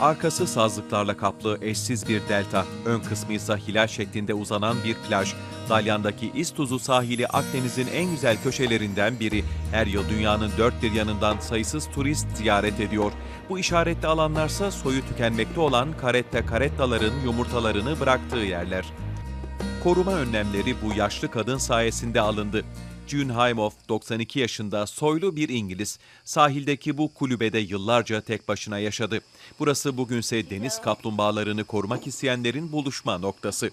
Arkası sazlıklarla kaplı eşsiz bir delta, ön kısmı ise hilal şeklinde uzanan bir plaj. Dalyan'daki İztuzu sahili Akdeniz'in en güzel köşelerinden biri. Her yıl dünyanın dört bir yanından sayısız turist ziyaret ediyor. Bu işaretli alanlarsa soyu tükenmekte olan karetta karettaların yumurtalarını bıraktığı yerler. Koruma önlemleri bu yaşlı kadın sayesinde alındı. June Haimoff 92 yaşında soylu bir İngiliz. Sahildeki bu kulübede yıllarca tek başına yaşadı. Burası bugünse deniz kaplumbağalarını korumak isteyenlerin buluşma noktası.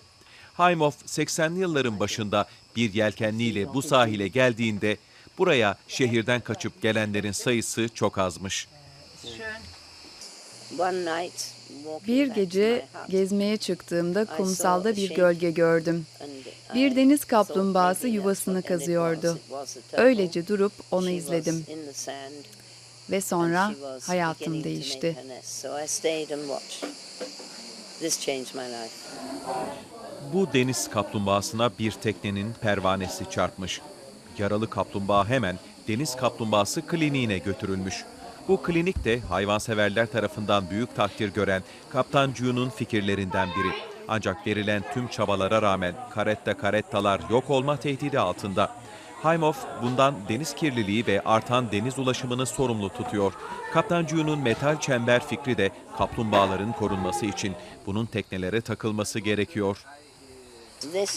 Haimoff 80'li yılların başında bir yelkenliyle bu sahile geldiğinde buraya şehirden kaçıp gelenlerin sayısı çok azmış. Bir gece gezmeye çıktığımda kumsalda bir gölge gördüm. Bir deniz kaplumbağası yuvasını kazıyordu. Öylece durup onu izledim. Ve sonra hayatım değişti. Bu deniz kaplumbağasına bir teknenin pervanesi çarpmış. Yaralı kaplumbağa hemen deniz kaplumbağası kliniğine götürülmüş. Bu klinik de hayvanseverler tarafından büyük takdir gören Kaptan June'un fikirlerinden biri. Ancak verilen tüm çabalara rağmen karetta karettalar yok olma tehdidi altında. Haimoff bundan deniz kirliliği ve artan deniz ulaşımını sorumlu tutuyor. Kaptan June'un metal çember fikri de kaplumbağaların korunması için bunun teknelere takılması gerekiyor.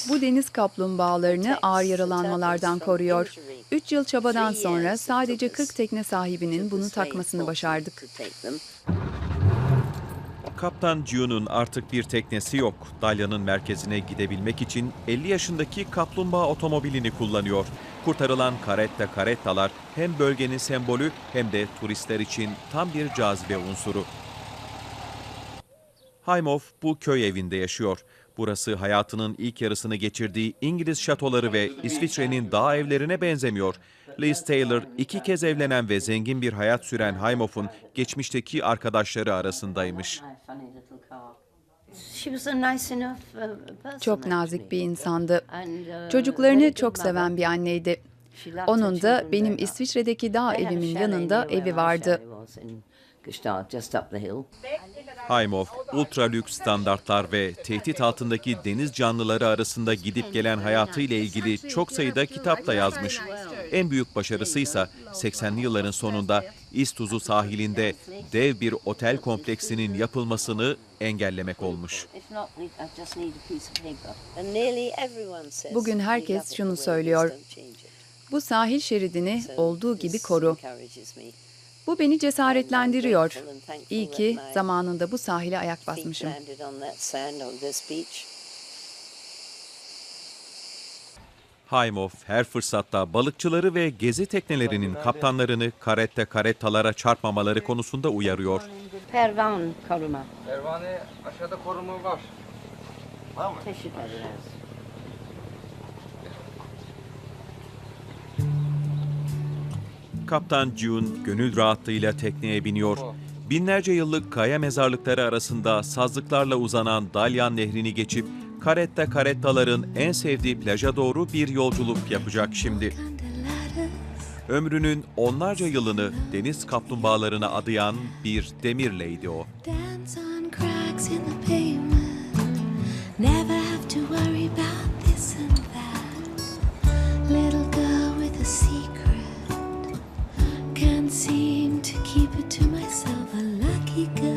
Bu deniz kaplumbağalarını ağır yaralanmalardan koruyor. 3 yıl çabadan sonra sadece 40 tekne sahibinin bunu takmasını başardık. Kaptan June'un artık bir teknesi yok. Dalyan'ın merkezine gidebilmek için 50 yaşındaki kaplumbağa otomobilini kullanıyor. Kurtarılan karetta karettalar hem bölgenin sembolü hem de turistler için tam bir cazibe unsuru. Haimoff bu köy evinde yaşıyor. Burası hayatının ilk yarısını geçirdiği İngiliz şatoları ve İsviçre'nin dağ evlerine benzemiyor. Liz Taylor iki kez evlenen ve zengin bir hayat süren Haimoff'un geçmişteki arkadaşları arasındaymış. Çok nazik bir insandı. Çocuklarını çok seven bir anneydi. Onun da benim İsviçre'deki dağ evimin yanında evi vardı. Haimoff, ultra lüks standartlar ve tehdit altındaki deniz canlıları arasında gidip gelen hayatıyla ilgili çok sayıda kitap da yazmış. En büyük başarısı ise 80'li yılların sonunda İztuzu sahilinde dev bir otel kompleksinin yapılmasını engellemek olmuş. Bugün herkes şunu söylüyor. Bu sahil şeridini olduğu gibi koru. Bu beni cesaretlendiriyor. İyi ki zamanında bu sahile ayak basmışım. Haimoff her fırsatta balıkçıları ve gezi teknelerinin kaptanlarını karette karettalara çarpmamaları konusunda uyarıyor. Pervan koruma. Pervane aşağıda koruma var. Var mı? Teşekkür ederiz. Kaptan June gönül rahatlığıyla tekneye biniyor. Binlerce yıllık kaya mezarlıkları arasında sazlıklarla uzanan Dalyan Nehri'ni geçip karetta karettaların en sevdiği plaja doğru bir yolculuk yapacak şimdi. Ömrünün onlarca yılını deniz kaplumbağalarına adayan bir demirleydi o. Can't seem to keep it to myself. A lucky girl.